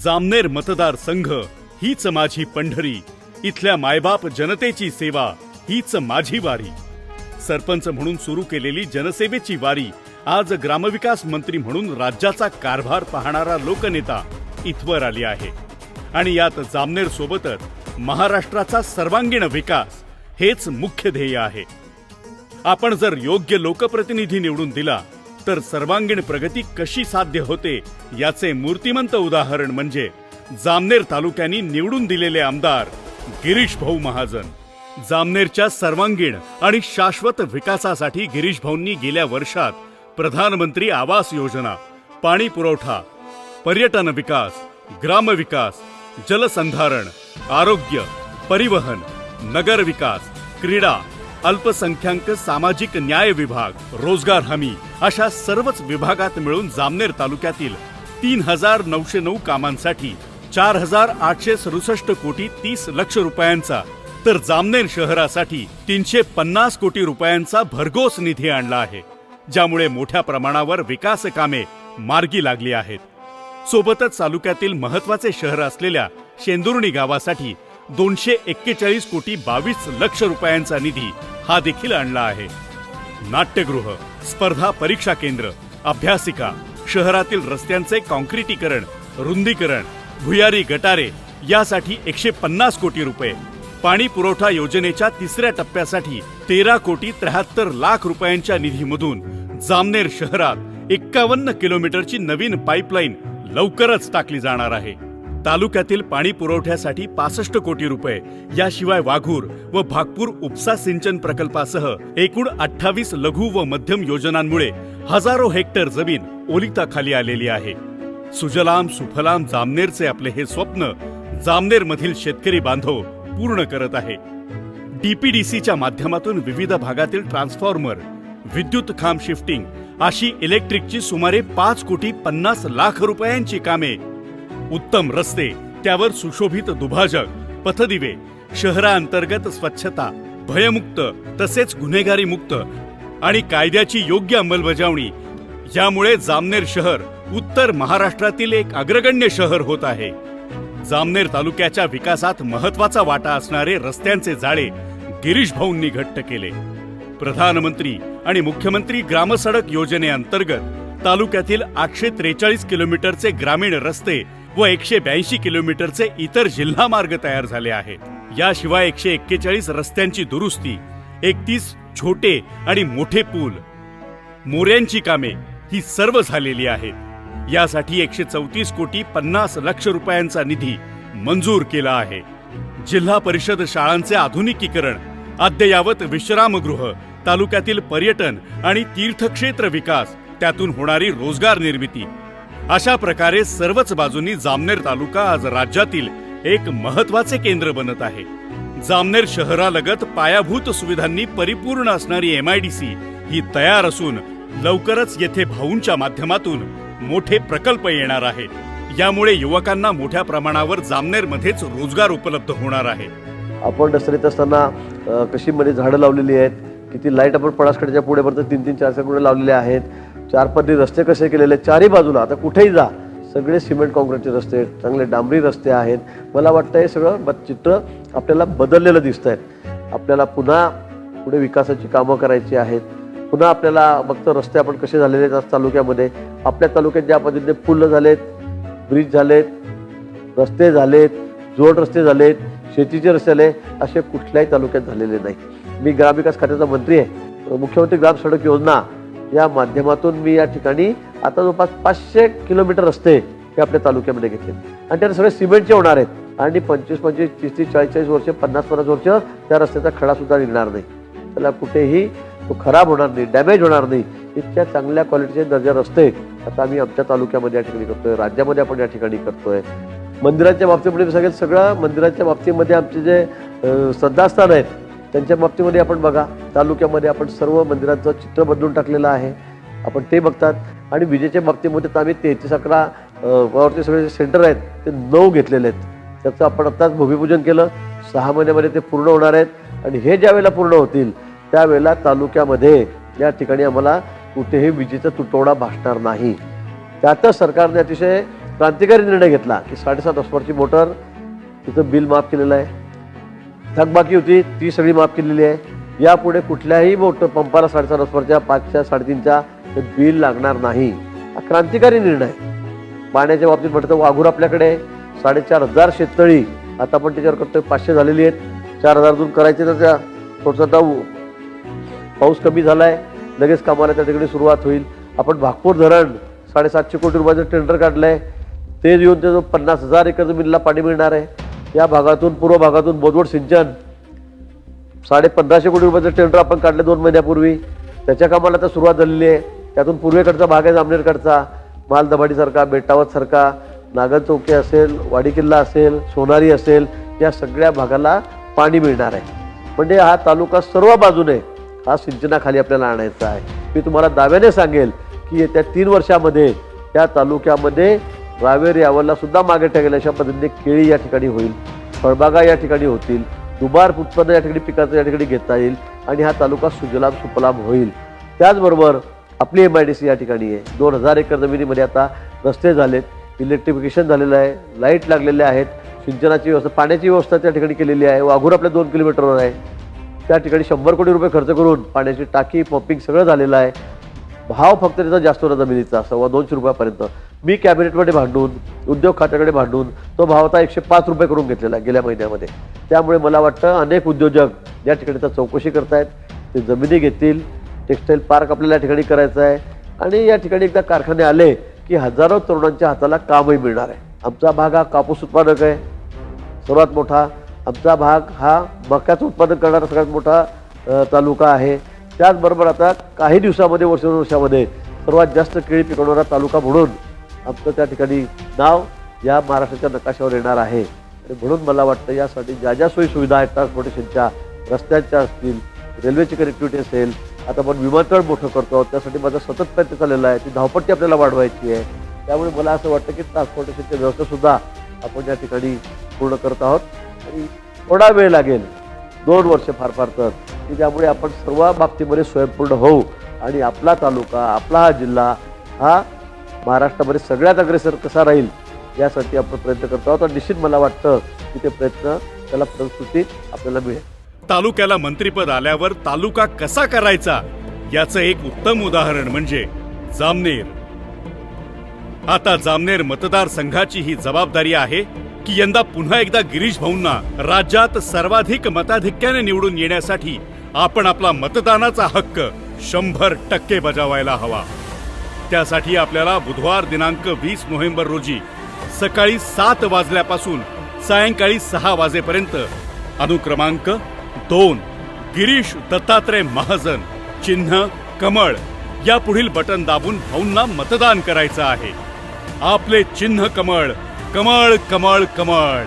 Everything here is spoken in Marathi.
जामनेर मतदार संघ हीच माझी पंढरी. इथल्या मायबाप जनतेची सेवा हीच माझी वारी. सरपंच म्हणून सुरू केलेली जनसेवेची वारी आज ग्रामविकास मंत्री म्हणून राज्याचा कारभार पाहणारा लोकनेता इथवर आली आहे. आणि यात जामनेर सोबतच महाराष्ट्राचा सर्वांगीण विकास हेच मुख्य ध्येय आहे. आपण जर योग्य लोकप्रतिनिधी निवडून दिला तर सर्वांगीण प्रगती कशी साध्य होते याचे मूर्तिमंत उदाहरण म्हणजे जामनेर तालुक्यांनी निवडून दिलेले आमदार गिरीश भाऊ महाजन. जामनेरच्या सर्वांगीण आणि शाश्वत विकासासाठी गिरीश भाऊंनी गेल्या वर्षात प्रधानमंत्री आवास योजना पाणी पुरवठा पर्यटन विकास ग्रामविकास जलसंधारण आरोग्य परिवहन नगर विकास क्रीडा अल्पसंख्याक सामाजिक न्याय विभाग रोजगार हमी अशा सर्वच विभागात मिळून जामनेर तालुक्यातील तीन हजार नऊशे नऊ कामांसाठी चार हजार आठशे सदुसष्ट कोटी तीस लक्ष रुपयांचा तर जामनेर शहरासाठी तीनशे पन्नास कोटी रुपयांचा भरघोस निधी आणला आहे ज्यामुळे मोठ्या प्रमाणावर विकास कामे मार्गी लागली आहेत. सोबतच तालुक्यातील महत्त्वाचे शहर असलेल्या शेंदुर्णी गावासाठी दोनशे एक्केचाळीस कोटी बावीस लक्ष रुपयांचा निधी हा देखील आणला आहे. नाट्यगृह स्पर्धा परीक्षा केंद्र अभ्यासिका शहरातील रस्त्यांचे कॉन्क्रिटीकरण रुंदीकरण भुयारी गटारे यासाठी एकशे पन्नास कोटी रुपये. पाणी पुरवठा योजनेच्या तिसऱ्या टप्प्यासाठी तेरा कोटी त्र्याहत्तर लाख रुपयांच्या निधीमधून जामनेर शहरात एक्कावन्न किलोमीटरची नवीन पाईपलाईन लवकरच टाकली जाणार आहे. तालुक्यातील पाणी पुरवठ्यासाठी पासष्ट कोटी रुपये. याशिवाय वाघूर व भागपूर उपसा सिंचन प्रकल्पासह एकूण अठ्ठावीस लघु व मध्यम योजनांमुळे हजारो हेक्टर जमीन ओलिताखाली आलेली आहे. सुजलाम सुफलाम जामनेरचे आपले हे स्वप्न जामनेर मधील शेतकरी बांधव पूर्ण करत आहे. डीपीडीसीच्या माध्यमातून विविध भागातील ट्रान्सफॉर्मर विद्युत खांब शिफ्टिंग अशी इलेक्ट्रिकची सुमारे पाच कोटी पन्नास लाख रुपयांची कामे उत्तम रस्ते त्यावर सुशोभित दुभाजक पथदिवे शहरांतर्गत स्वच्छता भयमुक्त तसेच गुन्हेगारी मुक्त आणि कायद्याची योग्य अंमलबजावणी. यामुळे जामनेर शहर उत्तर महाराष्ट्रातील एक अग्रगण्य शहर होत आहे. जामनेर तालुक्याच्या विकासात महत्त्वाचा वाटा असणारे रस्त्यांचे जाळे गिरीश भाऊंनी घट्ट केले. प्रधानमंत्री आणि मुख्यमंत्री ग्रामसडक योजनेअंतर्गत तालुक्यातील आठशे त्रेचाळीस किलोमीटरचे ग्रामीण रस्ते व एकशे ब्याऐंशी किलोमीटरचे इतर जिल्हा मार्ग तयार झाले आहेत. याशिवाय एकशे एक्केचाळीस रस्त्यांची दुरुस्ती एकतीस छोटे आणि मोठे पूल मोऱ्यांची कामे ही सर्व झालेली आहेत. यासाठी एकशे चौतीस कोटी पन्नास लक्ष रुपयांचा निधी मंजूर केला आहे. जिल्हा परिषद शाळांचे आधुनिकीकरण अद्ययावत विश्रामगृह तालुक्यातील पर्यटन आणि तीर्थक्षेत्र विकास त्यातून होणारी रोजगार निर्मिती अशा प्रकारे सर्वच बाजूंनी जामनेर तालुका आज राज्यातील एक महत्त्वाचे केंद्र बनत आहे. जामनेर शहरालगत पायाभूत सुविधांनी परिपूर्ण असणारी एम आय डी सी ही तयार असून लवकरच येथे भाऊंच्या माध्यमातून मोठे प्रकल्प येणार आहेत यामुळे युवकांना मोठ्या प्रमाणावर जामनेरमध्येच रोजगार उपलब्ध होणार आहे. आपण दसऱ्यात असताना कशी मध्ये झाडं लावलेली आहेत किती लाइट आपण पणासकड्याच्या पुढे पर्यंत तीन तीन चार चार पुढे लावलेले आहेत चार पदरी रस्ते कसे केलेले चारही बाजूला. आता कुठेही जा. सगळे सिमेंट कॉन्क्रीटचे रस्ते आहेत. चांगले डांबरी रस्ते आहेत. मला वाटतं हे सगळं ब- चित्र आपल्याला बदललेलं दिसत आहे आपल्याला पुन्हा पुढे विकासाची कामं करायची आहेत. पुन्हा आपल्याला फक्त रस्ते आपण कसे झालेले आहेत आज तालुक्यामध्ये? आपल्या तालुक्यात ज्या पद्धतीने पुलं झालेत ब्रिज झालेत रस्ते झालेत जोड रस्ते झालेत शेतीचे रस्ते झाले असे कुठल्याही तालुक्यात झालेले नाही. मी ग्रामविकास खात्याचा मंत्री आहे. मुख्यमंत्री ग्राम सडक योजना या माध्यमातून मी या ठिकाणी आता जवळपास पाचशे किलोमीटर रस्ते हे आपल्या तालुक्यामध्ये घेतले. आणि त्यात सगळे सिमेंटचे होणार आहेत. आणि पंचवीस पंचवीस तीस तीस चाळीस चाळीस वर्ष पन्नास पन्नास वर्ष त्या रस्त्याचा खडा सुद्धा निघणार नाही. त्याला कुठेही तो खराब होणार नाही डॅमेज होणार नाही. इतक्या चांगल्या क्वालिटीचे दर्जा रस्ते आता आम्ही आमच्या तालुक्यामध्ये या ठिकाणी करतोय राज्यामध्ये आपण या ठिकाणी करतोय. मंदिराच्या बाबतीमध्ये सगळ्यात सगळं मंदिराच्या बाबतीमध्ये आमचे जे श्रद्धास्थान आहेत त्यांच्या बाबतीमध्ये आपण बघा तालुक्यामध्ये आपण सर्व मंदिरांचं चित्र बदलून टाकलेलं आहे. आपण ते बघतात. आणि विजेच्या बाबतीमध्ये तर आम्ही तेहतीस अकरा अ, वरती सगळे जे सेंटर आहेत ते नऊ घेतलेले आहेत. त्याचं आपण आत्ताच भूमिपूजन केलं. सहा महिन्यामध्ये ते पूर्ण होणार आहेत. आणि हे ज्या वेळेला पूर्ण होतील त्यावेळेला तालुक्यामध्ये या ठिकाणी आम्हाला कुठेही विजेचा तुटवडा भासणार नाही. त्यातच सरकारने अतिशय क्रांतिकारी निर्णय घेतला की साडेसात हॉस्पॉटची मोटर तिचं बिल माफ केलेलं आहे. थकबाकी होती ती सगळी माफ केलेली आहे. यापुढे कुठल्याही मोठं पंपाला साडेचार हॉस्पॉटच्या पाचच्या साडेतीनच्या बिल लागणार नाही. हा क्रांतिकारी निर्णय. पाण्याच्या बाबतीत म्हटलं तर वाघूर आपल्याकडे साडेचार हजार शेततळी आता आपण त्याच्यावर करतोय. पाचशे झालेली आहेत. चार हजारतून करायचे तर त्या थोडंसं आता पाऊस कमी झालाय. लगेच कामाला त्या ठिकाणी सुरुवात होईल. आपण भागपूर धरण साडेसातशे कोटी रुपयाचं टेंडर काढलंय. ते येऊन त्याचं पन्नास हजार एकर जमिनीला पाणी मिळणार आहे. या भागातून पूर्व भागातून बोदवड सिंचन साडे पंधराशे कोटी रुपयाचं टेंडर आपण काढलं दोन महिन्यापूर्वी. त्याच्या कामाला आता सुरुवात झालेली आहे. त्यातून पूर्वेकडचा भाग आहे जामनेरकडचा. मालदबाडीसारखा बेटावतसारखा नागन चौकी असेल वाडी किल्ला असेल सोनारी असेल या सगळ्या भागाला पाणी मिळणार आहे. म्हणजे हा तालुका सर्व बाजूने हा सिंचनाखाली आपल्याला आणायचा आहे. मी तुम्हाला दाव्याने सांगेल की येत्या तीन वर्षामध्ये या तालुक्यामध्ये रावेर यावलला सुद्धा मागे टाकेल अशा पद्धतीने केळी या ठिकाणी होईल फळबागा या ठिकाणी होतील दुबार उत्पन्न या ठिकाणी पिकाचं या ठिकाणी घेता येईल आणि हा तालुका सुजलाम सुफलाम होईल. त्याचबरोबर आपली एम आय डी सी या ठिकाणी आहे. दोन हजार एकर जमिनीमध्ये आता रस्ते झालेत इलेक्ट्रिफिकेशन झालेलं आहे लाइट लागलेल्या आहेत सिंचनाची व्यवस्था पाण्याची व्यवस्था त्या ठिकाणी केलेली आहे वाघूर आपल्या दोन किलोमीटरवर आहे. त्या ठिकाणी शंभर कोटी रुपये खर्च करून पाण्याची टाकी पंपिंग सगळं झालेलं आहे. भाव फक्त त्याचा जास्त होता जमिनीचा सव्वा दोनशे रुपयापर्यंत. मी कॅबिनेटमध्ये भांडून उद्योग खात्याकडे भांडून तो भाव आता एकशे पाच रुपये करून घेतलेला आहे गेल्या महिन्यामध्ये. त्यामुळे मला वाटतं अनेक उद्योजक या ठिकाणी तर चौकशी करतायत. ते जमिनी घेतील टेक्स्टाईल पार्क आपल्याला या ठिकाणी करायचं आहे. आणि या ठिकाणी एकदा कारखाने आले की हजारो तरुणांच्या हाताला कामही मिळणार आहे. आमचा भाग हा कापूस उत्पादक आहे सर्वात मोठा. आमचा भाग हा मक्याचं उत्पादन करणारा सगळ्यात मोठा तालुका आहे. त्याचबरोबर आता काही दिवसामध्ये वर्ष वर्षामध्ये सर्वात जास्त केळी पिकवणारा तालुका म्हणून आमचं त्या ठिकाणी नाव या महाराष्ट्राच्या नकाशावर येणार आहे. आणि म्हणून मला वाटतं यासाठी ज्या ज्या सोयी सुविधा आहेत ट्रान्सपोर्टेशनच्या रस्त्यांच्या असतील रेल्वेची कनेक्टिव्हिटी असेल आता आपण विमानतळ मोठं करतो आहोत त्यासाठी माझा सतत प्रयत्न चाललेला आहे. ती धावपट्टी आपल्याला वाढवायची आहे. त्यामुळे मला असं वाटतं की ट्रान्सपोर्टेशनची व्यवस्थासुद्धा आपण या ठिकाणी पूर्ण करत आहोत. आणि थोडा वेळ लागेल दोन वर्ष फार फार तर की त्यामुळे आपण सर्व बाबतीमध्ये स्वयंपूर्ण होऊ. आणि आपला तालुका आपला हा जिल्हा हा महाराष्ट्रामध्ये सगळ्यात अग्रेसर कसा राहील यासाठी आपण प्रयत्न करतो आहोत. आणि निश्चित मला वाटतं की ते प्रयत्न त्याला प्रस्तुती आपल्याला मिळेल. तालुक्याला मंत्रीपद आल्यावर तालुका कसा करायचा याचं एक उत्तम उदाहरण म्हणजे जामनेर. आता जामनेर मतदारसंघाची ही जबाबदारी आहे की यंदा पुन्हा एकदा गिरीश भाऊंना राज्यात सर्वाधिक मताधिक्याने निवडून येण्यासाठी आपण आपला मतदानाचा हक्क शंभर टक्के बजावायला हवा. त्यासाठी आपल्याला बुधवार दिनांक वीस नोव्हेंबर रोजी सकाळी सात वाजल्यापासून सायंकाळी सहा वाजेपर्यंत अनुक्रमांक दोन गिरीश दत्तात्रय महाजन चिन्ह कमळ या पुढील बटन दाबून भाऊंना मतदान करायचं आहे. आपले चिन्ह कमळ कमळ कमळ कमळ.